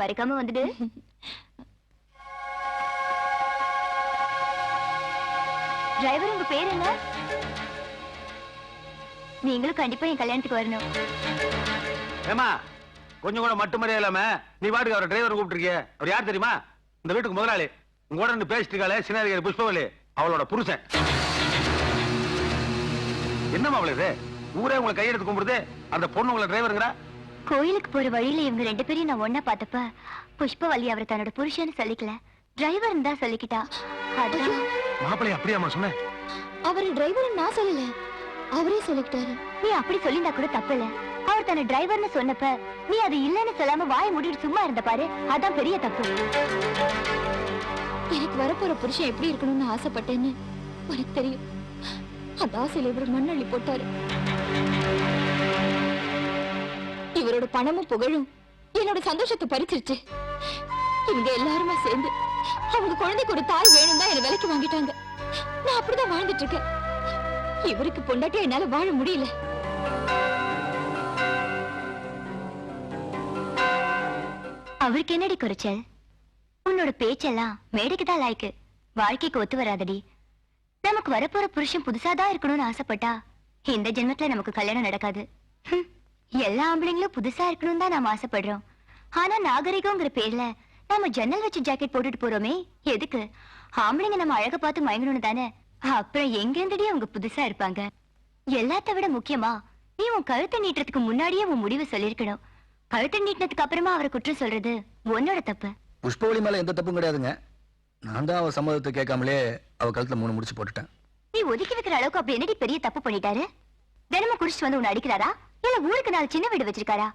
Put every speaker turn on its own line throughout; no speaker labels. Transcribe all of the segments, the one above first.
மறக்காம வந்துடு. டிரைவர் உங்க பேர் என்ன? நீங்களும் கண்டிப்பா என் கல்யாணத்துக்கு வரணும்.
ஏமா கொஞ்சம் கூட மட்டும் மரியாதை இல்லாம நீ பாட்டுக்கு அவர் டிரைவர் கூப்பிட்டுருக்கிய. அவர் யார் தெரியுமா? இந்த வீட்டுக்கு முதலாளி. உங்க கூட இருந்து பேசிட்டு இருக்காளே சின்ன புஷ்பவலி அவளோட புருஷன். என்னமா அவளு ஊரே உங்களை கையெடுத்து கும்பிடுது அந்த பொண்ணு உங்களை டிரைவருங்கிறா
கோயிலுக்கு போற வழியில இவங்க ரெண்டு பேரையும் நான் ஒன்னா பார்த்தப்ப புஷ்பவல்லி அவர் தன்னோட புருஷன்னு சொல்லிக்கல. டிரைவர் தான் சொல்லிக்கிட்டா. அதான்
மாப்பிள்ளை அப்படியாமா சொன்னேன்
அவர் டிரைவர் நான் சொல்லல. அவரே சொல்லிக்கிட்டாரு.
நீ அப்படி சொல்லியிருந்தா கூட தப்பு இல்ல அவர் தன்னை டிரைவர்னு சொன்னப்ப நீ அது இல்லன்னு சொல்லாம வாயை மூடிட்டு சும்மா இருந்த பாரு அதான் பெரிய தப்பு.
எனக்கு வரப்போற புருஷன் எப்படி இருக்கணும்னு ஆசைப்பட்டேன்னு உனக்கு தெரியும். அந்த ஆசையில இவர் மண்ணள்ளி போட்டாரு. இவரோட பணமும் புகழும். என்னோட சந்தோஷத்தை பறிச்சிருச்சு. இவங்க எல்லாருமே சேர்ந்து அவங்க குழந்தைக்கு ஒரு தாய் வேணும் தான் என்ன விலைக்கு வாங்கிட்டாங்க. நான் அப்படிதான் வாழ்ந்துட்டு இருக்கேன். இவருக்கு பொண்டாட்டி என்னால வாழ முடியல.
அவருக்கு என்னடி குறைச்சல்? உன்னோட பேச்செல்லாம் மேடைக்கு தான் லாய்க்கு. வாழ்க்கைக்கு ஒத்து வராதடி. நமக்கு வரப்போற புருஷன் புதுசாதான் இருக்கணும்னு ஆசைப்பட்டா இந்த ஜென்மத்துல நமக்கு கல்யாணம் நடக்காது. ஹம், எல்லா ஆம்பளைங்களும் புதுசா இருக்கணும் தான் நாம ஆசைப்படுறோம். ஆனா நாகரிகங்கிற பேர்ல நாம ஜன்னல் வச்சு ஜாக்கெட் போட்டுட்டு போறோமே எதுக்கு? ஆம்பளைங்க நம்ம அழக பார்த்து மயங்கணும்னு தானே? அப்புறம் எங்க இருந்தடி அவங்க புதுசா இருப்பாங்க? எல்லாத்த விட முக்கியமா நீ உன் கழுத்தை நீட்டுறதுக்கு முன்னாடியே உன் முடிவு சொல்லிருக்கணும் கழுத்தை நீட்டினதுக்கு அப்புறமா அவரை குற்றம் சொல்றது உன்னோட தப்பு.
புஷ்பவழி மேல எந்த தப்பும் கிடையாதுங்க. நான் தான் அவ சம்மதத்தை கேட்காமலே அவ கழுத்துல மூணு முடிச்சு போட்டுட்டேன்.
நீ ஒதுக்கி வைக்கிற அளவுக்கு அப்படி என்னடி பெரிய தப்பு பண்ணிட்டாரு? தினமும் குடிச்சிட்டு வந்து உன்னை அடிக்கிறாரா? இல்ல ஊருக்கு நாலு சின்ன வீடு வச்சிருக்காரா?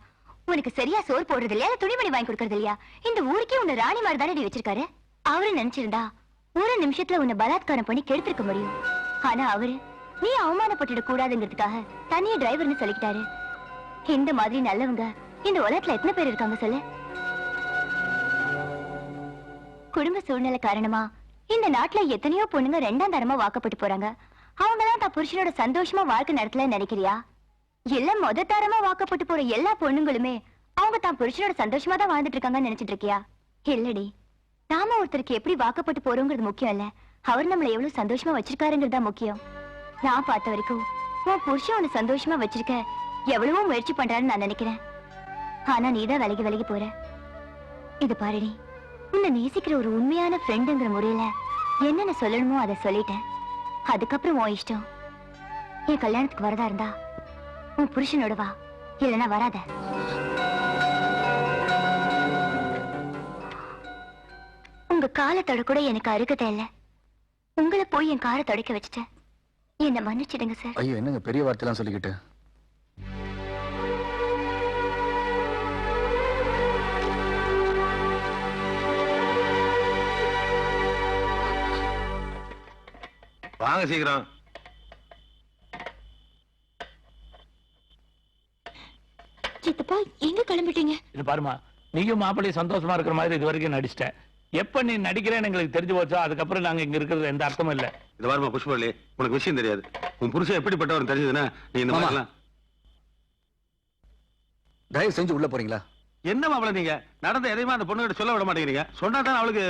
உனக்கு சரியா சோறு போடுறது இல்லையா? துணிமணி வாங்கி கொடுக்கறது இல்லையா? இந்த ஊருக்கே உன்னை ராணி மாதிரி தானே வச்சிருக்காரு? அவரு நினைச்சிருந்தா ஒரு நிமிஷத்துல உன்னை பலாத்காரம் பண்ணி கெடுத்திருக்க முடியும். ஆனா அவரு நீ அவமானப்பட்டுட கூடாதுங்கிறதுக்காக தனியே டிரைவர்னு சொல்லிக்கிட்டாரு. இந்த மாதிரி நல்லவங்க இந்த உலகத்துல எத்தனை பேர் இருக்காங்க சொல்லு? குடும்ப சூழ்நிலை காரணமா இந்த நாட்டுல எத்தனையோ பொண்ணுங்க ரெண்டாம் தரமா வாக்கப்பட்டு போறாங்க. அவங்க தான் தான் புருஷனோட சந்தோஷமா வாழ்க்கை நடத்தல நினைக்கிறியா? இல்ல மொத தரமா வாக்கப்பட்டு போற எல்லா பொண்ணுங்களுமே அவங்க தான் புருஷனோட சந்தோஷமா தான் வாழ்ந்துட்டு இருக்காங்கன்னு நினைச்சிட்டு இருக்கியா? இல்லடி. நாம ஒருத்தருக்கு எப்படி வாக்கப்பட்டு போறோங்கிறது முக்கியம் இல்ல. அவர் நம்மள எவ்வளவு சந்தோஷமா வச்சிருக்காருங்கிறது தான் முக்கியம். நான் பார்த்த வரைக்கும் உன் புருஷன் உன்னை சந்தோஷமா வச்சிருக்க எவ்வளவோ முயற்சி பண்றாருன்னு நான் நினைக்கிறேன். ஆனா நீதான் விலகி விலகி போற. இது பாருடி உன்னை நேசிக்கிற ஒரு உண்மையான ஃப்ரெண்டுங்கிற முறையில என்னென்ன சொல்லணுமோ அதை சொல்லிட்டேன். அதுக்கப்புறம் உன் இஷ்டம். என் கல்யாணத்துக்கு வரதா இருந்தா உன் புருஷனோட வா. இல்லைன்னா வராத. உங்க காலத்தோட கூட எனக்கு அருகதை இல்ல. உங்களை போய் என் காரை தொடக்க வச்சுட்டேன். என்ன மன்னிச்சிடுங்க சார்
ஐயோ என்னங்க பெரிய வார்த்தைலாம் சொல்லிக்கிட்டு?
வாங்க சீக்கிரம்.
சித்தப்பா எங்க கிளம்பிட்டீங்க?
இது பாருமா நீயும் மாப்பிள்ளை சந்தோஷமா இருக்கிற மாதிரி இது வரைக்கும் நடிச்சிட்ட எப்ப நீ நடிக்கிறேன்னு எங்களுக்கு தெரிஞ்சு போச்சோ அதுக்கப்புறம் நாங்க இங்க இருக்கிறது எந்த அர்த்தமும் இல்ல.
இது பாருமா புஷ்பவல்லி உனக்கு விஷயம் தெரியாது. உன் புருஷன் எப்படிப்பட்டவர் தெரிஞ்சதுன்னா நீ இந்த. மாதிரிலாம்
தயவு செஞ்சு உள்ள போறீங்களா?
என்ன மாப்பிள்ள நீங்க? நடந்த எதையுமே அந்த பொண்ணுகிட்ட சொல்ல விட மாட்டேங்கிறீங்க. சொன்னா தான் அவளுக்கு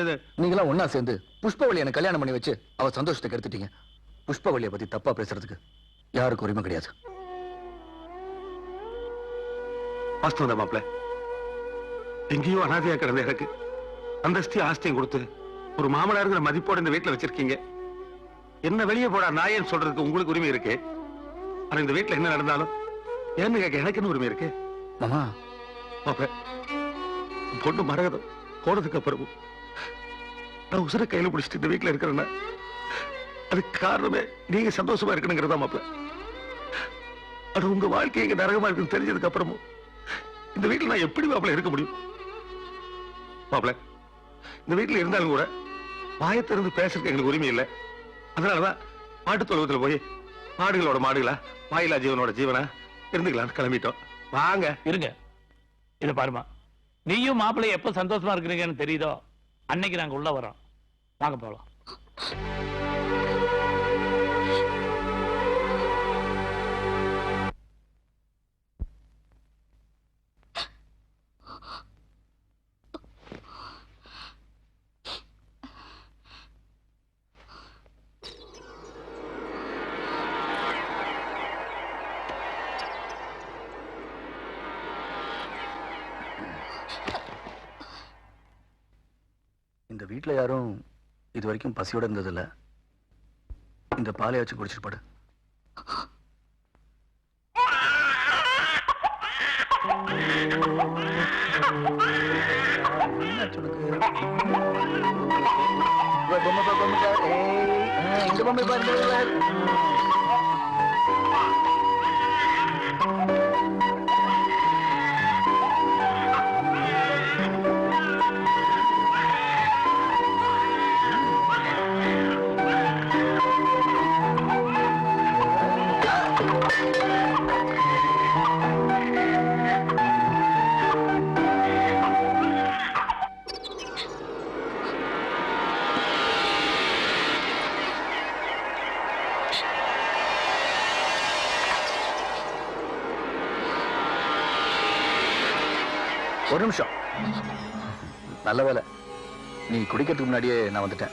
நீங்களாம் ஒண்ணா சேர்ந்து புஷ்பவழி எனக்கு கல்யாணம் பண்ணி வச்சு அவ சந்தோஷத்தை கெடுத்துட்டீங்க புஷ்பவழியை பத்தி தப்பா பேசுறதுக்கு யாருக்கும் உரிமை கிடையாது.
வாஸ்தவம் தான் மாப்பிள்ள எங்கேயோ அனாதையா கிடந்த எனக்கு அந்தஸ்தி ஆஸ்தியும் கொடுத்து ஒரு மாமனாருங்கிற மதிப்போட இந்த வீட்டுல வச்சிருக்கீங்க. என்ன வெளியே போடா நாயன்னு சொல்றதுக்கு உங்களுக்கு உரிமை இருக்கு. ஆனா இந்த வீட்டுல என்ன நடந்தாலும் ஏன்னு கேட்க எனக்குன்னு உரிமை இருக்கு?
மாமா.
மாப்பிள்ள பொண்ணு மரகதம். போனதுக்கு அப்புறம் நான் உசுர கையில பிடிச்சிட்டு இந்த வீட்டுல இருக்கிறேன்னா அதுக்கு காரணமே நீங்க சந்தோஷமா இருக்கணுங்கிறதா மாப்பிள்ள ஆனா உங்க வாழ்க்கை எங்க நரகமா இருக்குன்னு தெரிஞ்சதுக்கு அப்புறமும் இந்த வீட்டுல நான் எப்படி மாப்பிள்ள இருக்க முடியும்? மாப்பிள்ள இந்த வீட்டுல இருந்தாலும் கூட வாயை பேசுறதுக்கு எங்களுக்கு உரிமை இல்லை. அதனாலதான் மாட்டுத் தொழுவத்துல போய் மாடுகளோட மாடுகளா வாயிலா ஜீவனோட ஜீவனா இருந்துக்கலாம்னு கிளம்பிட்டோம். வாங்க.
இருங்க. இதை பாருமா நீயும் மாப்பிள்ளை எப்போ சந்தோஷமா இருக்கிறீங்கன்னு தெரியுதோ அன்னைக்கு நாங்க உள்ள வரோம். வாங்க போகலாம்
வீட்டில் யாரும் இது வரைக்கும் பசியோடு இருந்ததில்ல இந்த பாலையாச்சும் குடிச்சிட்டு பாடு என்னாச்சு உனக்கு? பொம்மை பொம்மை இந்த பொம்மை பாருங்க ஒரு நிமிஷம். நல்ல வேலை. நீ குடிக்கிறதுக்கு முன்னாடியே நான் வந்துட்டேன்.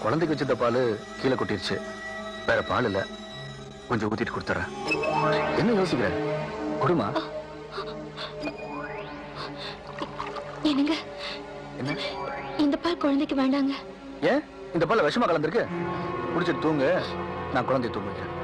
குழந்தைக்கு வச்சிருந்த பால் கீழே கொட்டிருச்சு. வேற பால் இல்ல. கொஞ்சம் ஊத்திட்டு கொடுத்துறேன் என்ன யோசிக்கிற? கொடுமா.
என்னங்க?
என்ன?
இந்த பால் குழந்தைக்கு வேண்டாங்க.
ஏன்? இந்த பால் விஷமா கலந்துருக்கு. குடிச்சிட்டு தூங்கு. நான் குழந்தைய தூங்க வைக்கிறேன்.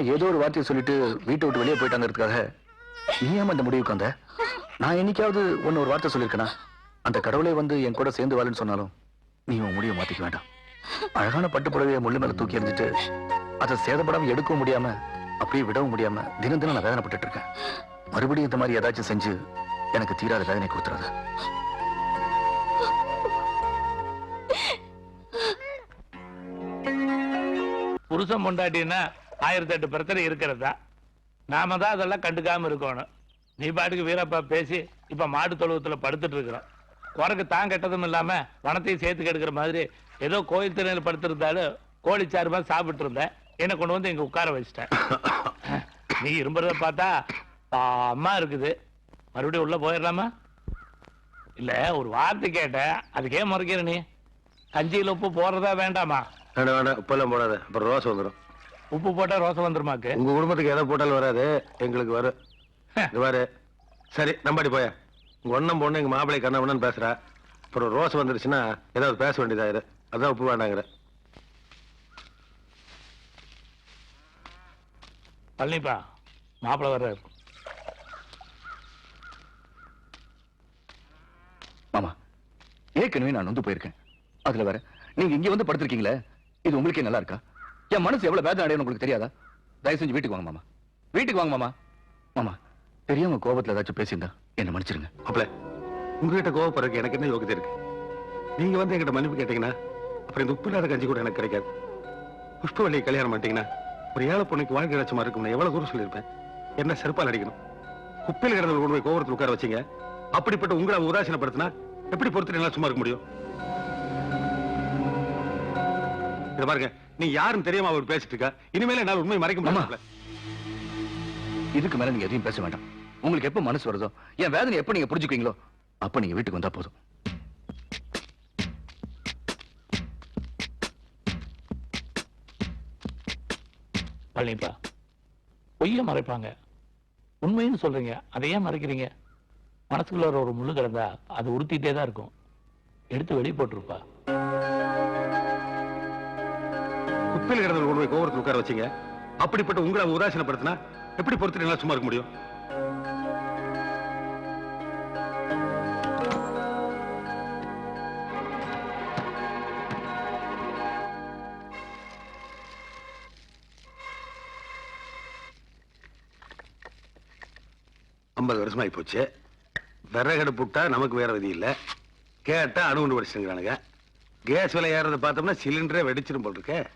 அம்மா ஏதோ ஒரு வார்த்தையை சொல்லிட்டு வீட்டை விட்டு வெளியே போயிட்டாங்கிறதுக்காக நீ ஏமா இந்த முடிவுக்கு வந்த? நான் என்னைக்காவது ஒன்னு ஒரு வார்த்தை சொல்லியிருக்கேனா? அந்த கடவுளே வந்து என் கூட சேர்ந்து வாழுன்னு சொன்னாலும் நீ உன் முடிவை மாத்திக்க வேண்டாம். அழகான பட்டு புடவையை முள்ளு மேல தூக்கி எறிஞ்சிட்டு அதை சேதப்படாம எடுக்கவும் முடியாம அப்படியே விடவும் முடியாம தினம் தினம் நான் வேதனைப்பட்டு இருக்கேன். மறுபடியும் இந்த மாதிரி ஏதாச்சும் செஞ்சு எனக்கு தீராத வேதனை கொடுத்துறாத.
புருஷன் பொண்டாட்டின்னா ஆயிரத்தி எட்டு பிரச்சனை இருக்கிறதா? நாம தான் அதெல்லாம் கண்டுக்காம இருக்கணும். நீ பாட்டுக்கு வீரப்பா பேசி இப்ப மாட்டு தொழுவத்துல படுத்துட்டு இருக்கிறோம். குரங்கு தான் கெட்டதும் இல்லாம வனத்தையும் சேர்த்து கெடுக்கிற மாதிரி ஏதோ கோயில் திணையில் படுத்திருந்தாலும் கோழிச்சாறு மாதிரி சாப்பிட்டு இருந்தேன். என்னை கொண்டு வந்து இங்க உட்கார வச்சிட்டேன். நீ இரும்புறத பார்த்தா அம்மா இருக்குது. மறுபடியும் உள்ள போயிடலாமா? இல்ல ஒரு வார்த்தை கேட்டேன். அதுக்கே மறைக்கிற நீ? கஞ்சியில் உப்பு போடுறதா வேண்டாமா?
வேண்டாம் வேண்டாம் உப்பெல்லாம் போடாத. அப்புறம் ரோஸ் வந்துடும்
உப்பு போட்டா ரோசம் வந்துருமாக்கு?
உங்க குடும்பத்துக்கு எதை போட்டாலும் வராது. எங்களுக்கு வரும். பாரு. சரி நம்பாடி போய. உங்க ஒன்னும் பொண்ணு எங்க மாப்பிள்ளை கண்ணவனு பேசுறா. அப்புறம் ரோஸ் வந்துருச்சுன்னா ஏதாவது பேச வேண்டியதாயிரு அதான் உப்பு வேண்டாங்கிற.
பழனிப்பா மாப்பிள்ளை வர்றாரு.
மாமா ஏற்கனவே நான் நொந்து போயிருக்கேன். அதுல வேற நீங்க இங்க வந்து படுத்திருக்கீங்களே? இது உங்களுக்கே நல்லா இருக்கா? என் மனசு எவ்வளவு வேதனை அடையணும் உங்களுக்கு தெரியாதா? தயவு செஞ்சு வீட்டுக்கு வாங்க மாமா. வீட்டுக்கு வாங்க மாமா. மாமா பெரியவங்க கோபத்துல ஏதாச்சும் பேசியிருந்தா என்ன மன்னிச்சிருங்க.
அப்பல உங்ககிட்ட கோவப்படுறதுக்கு எனக்கு என்ன யோகிதை இருக்கு? நீங்க வந்து என்கிட்ட மன்னிப்பு கேட்டீங்கன்னா அப்புறம் இந்த உப்பு இல்லாத கஞ்சி கூட எனக்கு கிடைக்காது. புஷ்பவள்ளியை கல்யாணம் பண்ணிட்டீங்கன்னா ஒரு ஏழை பொண்ணுக்கு வாழ்க்கை லட்சமா இருக்கும்னு எவ்வளவு தூரம் சொல்லியிருப்பேன்? என்ன செருப்பால் அடிக்கணும்? குப்பையில் கிடந்த கொண்டு போய் கோபுரத்தில் உட்கார வச்சீங்க. அப்படிப்பட்ட உங்களை அவங்க உதாசீனப்படுத்தினா எப்படி பொறுத்து நல்லா சும்மா இருக்க முடியும்? இதை பாருங்க நீ யாருன்னு தெரியாம அவர் பேசிட்டு இருக்கா? இனிமேல என்னால உண்மை மறைக்க. முடியும்
இதுக்கு மேல நீங்க எதையும் பேச வேண்டாம். உங்களுக்கு எப்ப மனசு வருதோ என் வேதனை எப்ப நீங்க புரிஞ்சுக்குவீங்களோ அப்ப நீங்க வீட்டுக்கு வந்தா போதும்.
பழனிப்பா பொய்ய மறைப்பாங்க. உண்மைன்னு சொல்றீங்க அதை ஏன் மறைக்கிறீங்க? மனசுக்குள்ள ஒரு- ஒரு முள்ளு கிடந்தா அது உறுத்திட்டே தான் இருக்கும். எடுத்து வெளியே போட்டிருப்பா.
குப்பையில் கிடந்த கொண்டு போய் கோபுரத்தில் உட்கார வச்சீங்க? அப்படிப்பட்ட உங்களை அவங்க உதாசீனப்படுத்தினா எப்படி பொறுத்து நல்லா சும்மா இருக்க முடியும்? ஐம்பது வருஷமாயி போச்சு விறகடு புட்டா நமக்கு வேற விதி இல்ல. கேட்டா அணுகுண்டு வடிச்சுங்கிறானுங்க கேஸ் விலை ஏறதை பார்த்தோம்னா சிலிண்டரே வெடிச்சிரும் போல் இருக்கேன்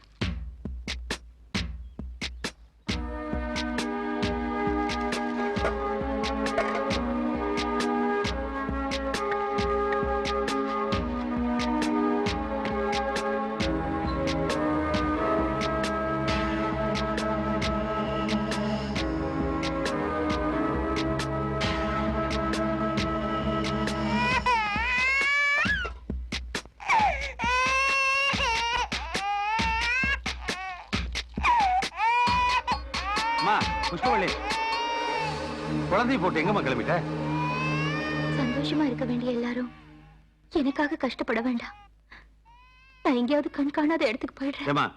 குழந்தைய போட்டு எங்கம்மா கிளம்பிட்ட?
சந்தோஷமா இருக்க வேண்டிய எல்லாரும் எனக்காக கஷ்டப்பட வேண்டாம். நான் எங்கேயாவது கண் காணாத இடத்துக்கு போயிடுறேன்.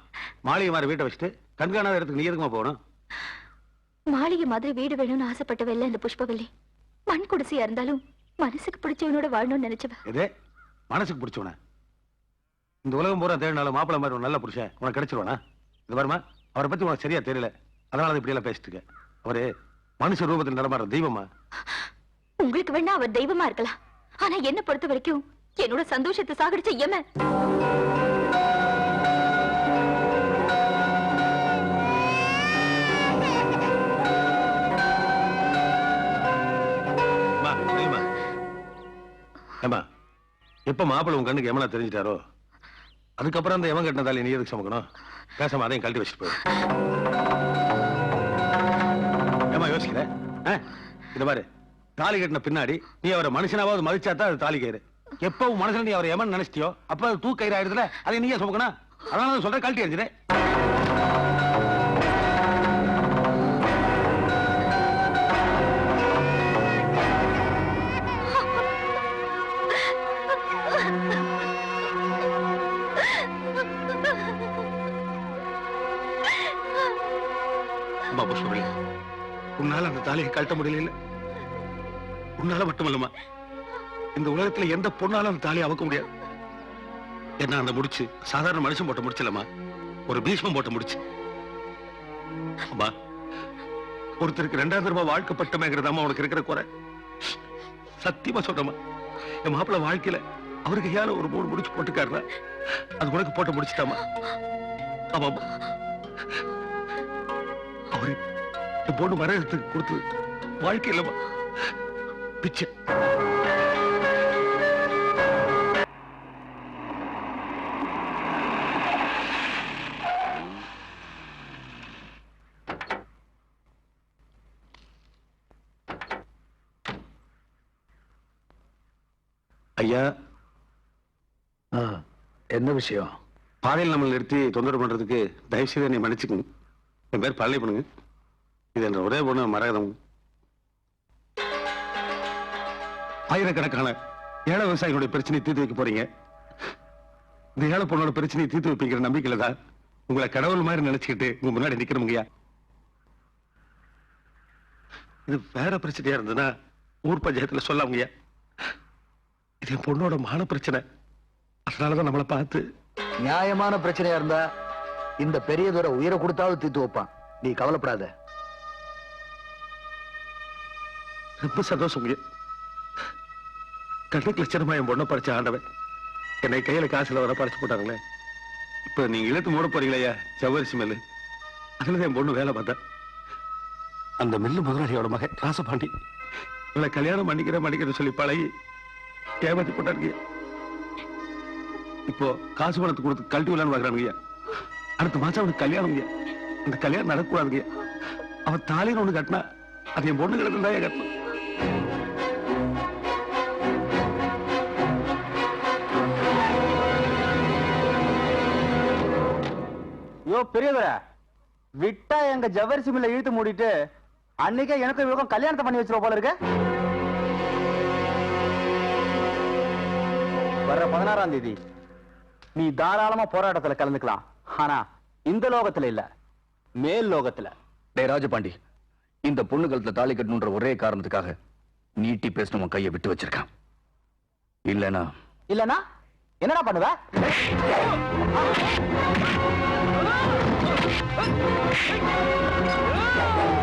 மாளிகை மாதிரி வீட்டை வச்சுட்டு கண்காணாத இடத்துக்கு நீ எதுக்குமா போகணும்?
மாளிகை மாதிரி வீடு வேணும்னு ஆசைப்பட்டவல்ல இந்த புஷ்பவல்லி. மண் குடிசையா இருந்தாலும் மனசுக்கு பிடிச்சவனோட வாழணும்னு நினைச்சவ.
எது? மனசுக்கு பிடிச்சவன? இந்த உலகம் பூரா தேடினாலும் மாப்பிள்ளை மாதிரி நல்ல புருஷன் உனக்கு கிடைச்சிருவானா? இது வருமா அவரை பத்தி உனக்கு சரியா தெரியல. அதனால தான் இப்படி எல்லாம் பேசிட்டு இருக்க. அவரு மனுஷ ரூபத்தில் நடமாடுற தெய்வமா?
உங்களுக்கு வேணா அவர் தெய்வமா இருக்கலாம். ஆனா என்ன பொறுத்த வரைக்கும் என்னோட சந்தோஷத்தை சாகடிச்ச எம.
எப்ப மாப்பிள்ளை உன் கண்ணுக்கு எமனா தெரிஞ்சிட்டாரோ அதுக்கப்புறம் அந்த எவன் கட்டினதால நீ எதுக்கு சமைக்கணும்? பேசாம அதையும் கழட்டி வச்சுட்டு போயிரு. ஏமா யோசிக்கிற. ஆ? பாரு. தாலி கட்டின பின்னாடி நீ அவரை மனுஷனாவது மதிச்சா தான் அது தாலி கயிறு. எப்போ மனுஷன் நீ அவரை எமன் நினைச்சிட்டியோ அப்ப அது தூக்கயிறு ஆயிடுதுல அதை நீயே சுமக்கணும். அதனால சொல்ற சொல்றேன் கழட்டி எறிஞ்சிரு. கழட்ட முடியல உன்னால மட்டுமல்லமா இந்த உலகத்துல எந்த பொண்ணாலும் அந்த தாலி அவக்க முடியாது. என்ன அந்த முடிச்சு சாதாரண மனுஷன் போட்ட முடிச்சலம்மா ஒரு பீஷ்மம் போட்ட முடிச்சு. அம்மா ஒருத்தருக்கு ரெண்டாயிரம் ரூபாய் வாழ்க்கப்பட்டமேங்கிறதாம்மா உனக்கு இருக்கிற குறை. சத்தியமா சொல்றமா என் மாப்பிள்ள வாழ்க்கையில அவருக்கு ஏன் ஒரு மூணு முடிச்சு போட்டுக்காருனா அது உனக்கு போட்டு முடிச்சிட்டாமா ஆமாம்மா. அவரு என் பொண்ணு வரத்துக்கு கொடுத்தது. வாழ்க்கை இல்லம்மா பிச்சை. ஐயா.
ஆ, என்ன விஷயம்?
பாதையில் நம்மளை நிறுத்தி தொந்தரவு பண்றதுக்கு தயவு செய்து என்னை மன்னிச்சுக்கங்க. என் பேர் பழனி பண்ணுங்க இது என்ற ஒரே பொண்ணு மரகதம். ஆயிரக்கணக்கான ஏழை விவசாயிகளுடைய பிரச்சனையை தீர்த்து வைக்க போறீங்க. இந்த ஏழை பொண்ணோட பிரச்சனையை தீர்த்து வைப்பிங்கிற நம்பிக்கையில தான் உங்களை கடவுள் மாதிரி நினைச்சுக்கிட்டு உங்க முன்னாடி நிக்கிறோம்ங்கய்யா இது வேற பிரச்சனையா இருந்ததுன்னா ஊர் பஞ்சாயத்துல சொல்லாமங்கய்யா இது என் பொண்ணோட மான பிரச்சனை. அதனாலதான் நம்மளை பார்த்து.
நியாயமான பிரச்சனையா இருந்தா இந்த பெரியதோர உயிரை கொடுத்தாவது தீர்த்து வைப்பான். நீ கவலைப்படாத.
ரொம்ப சந்தோஷம் ஐயா. கண்ணுக்கு லட்சணமா என் பொண்ணை பறிச்ச ஆண்டவன். என்னை கையில காசுல வர பறிச்சு போட்டாங்களே. இப்ப நீங்க இழுத்து மூட போறீங்களா செவ்வரிசி மெல்லு? மில்லு அதுல என் பொண்ணு வேலை பார்த்தா. அந்த மில்லு முதலாளியோட மகன் ராசபாண்டி. இவளை கல்யாணம் பண்ணிக்கிற பண்ணிக்கிறேன்னு சொல்லி பழகி ஏமாத்தி போட்டாருங்க இப்போ காசு பணத்தை கொடுத்து கழட்டி விடலான்னு பாக்குறானுங்க அடுத்த மாசம் அவனுக்கு கல்யாணம் அந்த கல்யாணம் நடக்கூடாதுங்க அவன் தாலின்னு ஒண்ணு கட்டினா அது என் பொண்ணு கிடக்குதான் கட்டணும்.
யோ பெரியவர. விட்டா எங்க ஜவ்வரிசி மில்ல இழுத்து மூடிட்டு அன்னைக்கே எனக்கு இவருக்கும் கல்யாணத்தை பண்ணி வச்சிருவோம் போல இருக்கு. வர்ற பதினாறாம் தேதி நீ தாராளமா போராட்டத்துல கலந்துக்கலாம். ஆனா இந்த லோகத்துல இல்ல. மேல் லோகத்துல.
டேய் ராஜபாண்டி இந்த பொண்ணு கழுத்துல தாலி கட்டணுன்ற ஒரே காரணத்துக்காக நீட்டி பேசணும் கையை விட்டு வச்சிருக்கான். இல்லனா
இல்லனா என்னடா பண்ணுவ
Oh!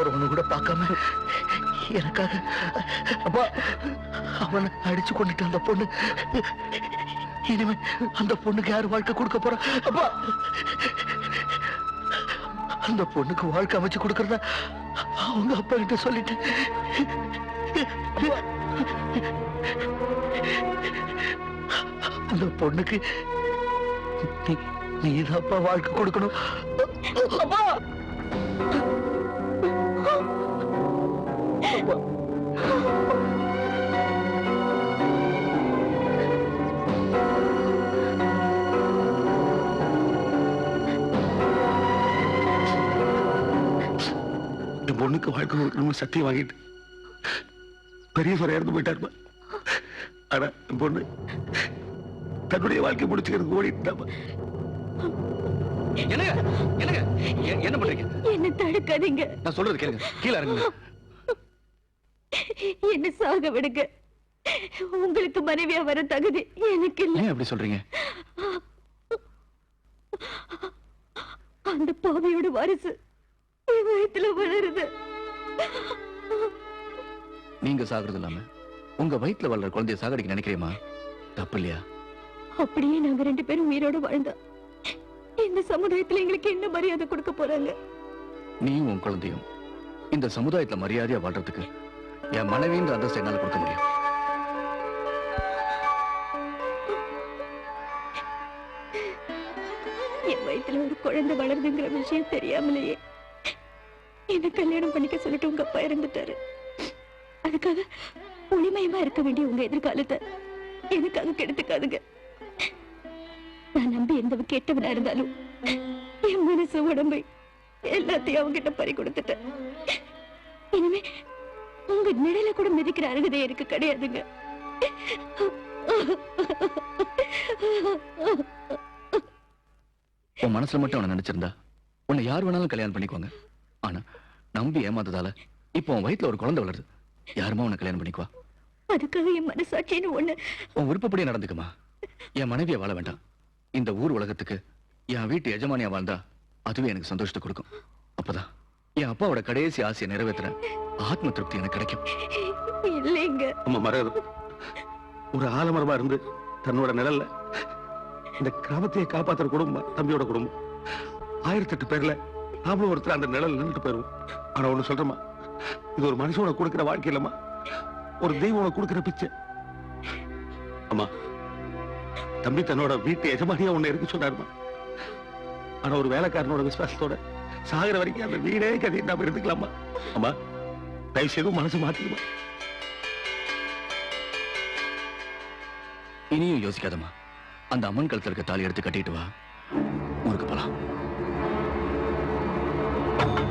போறவனு கூட பார்க்காம எனக்காக அப்பா அவனை அடிச்சு கொண்டுட்டு அந்த பொண்ணு. இனிமே அந்த பொண்ணுக்கு யார் வாழ்க்கை கொடுக்க போறா? அப்பா அந்த பொண்ணுக்கு வாழ்க்கை அமைச்சு கொடுக்கறத அவங்க அப்பா கிட்ட சொல்லிட்டு. அந்த பொண்ணுக்கு நீ நீதான்ப்பா வாழ்க்கை கொடுக்கணும். அப்பா!
பொண்ணுக்கு வாழ்க்கை கொடுக்கணும்னு சத்தியம் வாங்கிட்டு பெரியவர் இறந்து போயிட்டாருமா. ஆனா பொண்ணு தன்னுடைய வாழ்க்கை முடிச்சுக்கிறதுக்கு ஓடிட்டாமா.
என்னங்க என்னங்க என்ன பண்றீங்க?
என்ன தடுக்காதீங்க.
நான் சொல்றது கேளுங்க கீழே இறங்குங்க.
என்ன சாக விடுங்க. உங்களுக்கு மனைவியா வர தகுதி எனக்கு இல்ல.
அப்படி சொல்றீங்க?
அந்த பாவியோட வாரிசு என் வயித்துல வளருது.
நீங்க சாகுறது இல்லாம உங்க வயித்துல வளர்ற குழந்தைய சாகடிக்க நினைக்கிறேமா தப்பு இல்லையா?
அப்படியே நாங்க ரெண்டு பேரும் உயிரோட வாழ்ந்தோம். இந்த சமுதாயத்துல எங்களுக்கு என்ன மரியாதை கொடுக்க போறாங்க?
நீயும் உன் குழந்தையும் இந்த சமுதாயத்துல மரியாதையா வாழ்றதுக்கு என் மனைவின்ற அந்தஸ்து என்னால கொடுக்க முடியும்.
என் வயித்துல ஒரு குழந்தை வளருதுங்கிற விஷயம் தெரியாமலேயே என்ன கல்யாணம் பண்ணிக்க சொல்லிட்டு உங்க அப்பா இறந்துட்டாரு. அதுக்காக ஒளிமயமா இருக்க வேண்டிய உங்க எதிர்காலத்தை எனக்காக கெடுத்துக்காதுங்க. நான் நம்பி எந்த கெட்டவனா இருந்தாலும் என் மனசு உடம்பை எல்லாத்தையும் அவங்கிட்ட பறி கொடுத்துட்டேன். இனிமே உங்க நிழல கூட மிதிக்கிற அருகதை எனக்கு கிடையாதுங்க.
உன் மனசுல மட்டும் அவனை நினைச்சிருந்தா உன்னை யார் வேணாலும் கல்யாணம் பண்ணிக்குவாங்க ஆனா நம்பி ஏமாத்ததால இப்போ உன் வயித்துல ஒரு குழந்தை வளருது. யாருமா உன்னை கல்யாணம் பண்ணிக்குவா?
அதுக்காக என் மனசாட்சின்னு ஒண்ணு.
உன் விருப்பப்படியே நடந்துக்குமா? என் மனைவியை வாழ வேண்டாம். இந்த ஊர் உலகத்துக்கு என் வீட்டு எஜமானியா வாழ்ந்தா அதுவே எனக்கு சந்தோஷத்தை கொடுக்கும். அப்பதான் என் அப்பாவோட கடைசி ஆசையை நிறைவேத்துற ஆத்ம திருப்தி எனக்கு கிடைக்கும்.
இல்லைங்க.
நம்ம மரகதம் ஒரு ஆலமரமா இருந்து தன்னோட நிழல்ல இந்த கிராமத்தையே காப்பாத்துற குடும்பம் தம்பியோட குடும்பம். ஆயிரத்தி எட்டு பேர்ல நாமளும் ஒருத்தர் அந்த நிழல் நின்றுட்டு போயிருவோம் ஆனா ஒண்ணு சொல்றேம்மா. இது ஒரு மனுஷனை கொடுக்கிற வாழ்க்கை இல்லம்மா. ஒரு தெய்வம் கொடுக்கிற பிச்சை. அம்மா தம்பி தன்னோட வீட்டு எஜமானியா ஒண்ணு இருக்கு சொன்னாருமா ஆனா ஒரு வேலைக்காரனோட விசுவாசத்தோட சாகிற வரைக்கும் அந்த வீடே கதை நாம இருந்துக்கலாமா அம்மா தயவு செய்தும் மனசு மாத்திக்குமா
இனியும் யோசிக்காதம்மா. அந்த அம்மன் கழுத்துல இருக்க தாலி எடுத்து கட்டிட்டு வா.
Thank
you.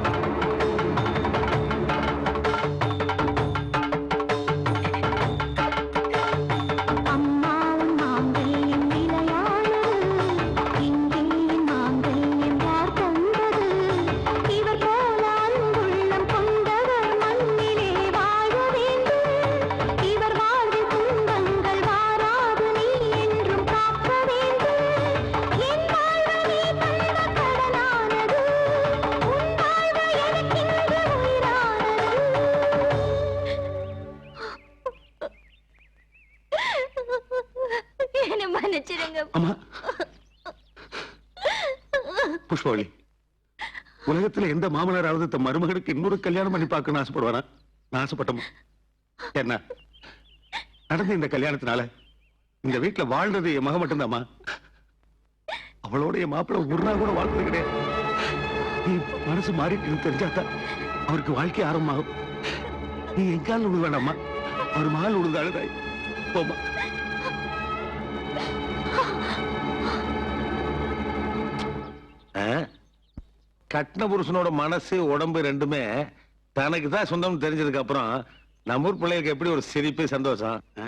புஷ்பவள்ளி உலகத்துல எந்த மாமனாராவது தன் மருமகனுக்கு இன்னொரு கல்யாணம் பண்ணி பார்க்கணும்னு ஆசைப்படுவானா நான் ஆசைப்பட்டோமா? என்ன நடந்த இந்த கல்யாணத்தினால இந்த வீட்டுல வாழ்றது என் மக மட்டும்தாம்மா. அவளோட என் மாப்பிள்ள ஒரு நாள் கூட வாழ்ந்தது கிடையாது. நீ மனசு மாறிட்டு தெரிஞ்சாதான் அவருக்கு வாழ்க்கை ஆரம்பமாகும். நீ எங்கால விழுக அவர் மகள் விழுந்து அழுதாய் போமா கட்டின புருஷனோட மனசு உடம்பு ரெண்டுமே தனக்கு தான் சொந்தம் தெரிஞ்சதுக்கு அப்புறம் நம்ம ஊர் பிள்ளைகளுக்கு எப்படி ஒரு சிரிப்பு சந்தோஷம் ஆ?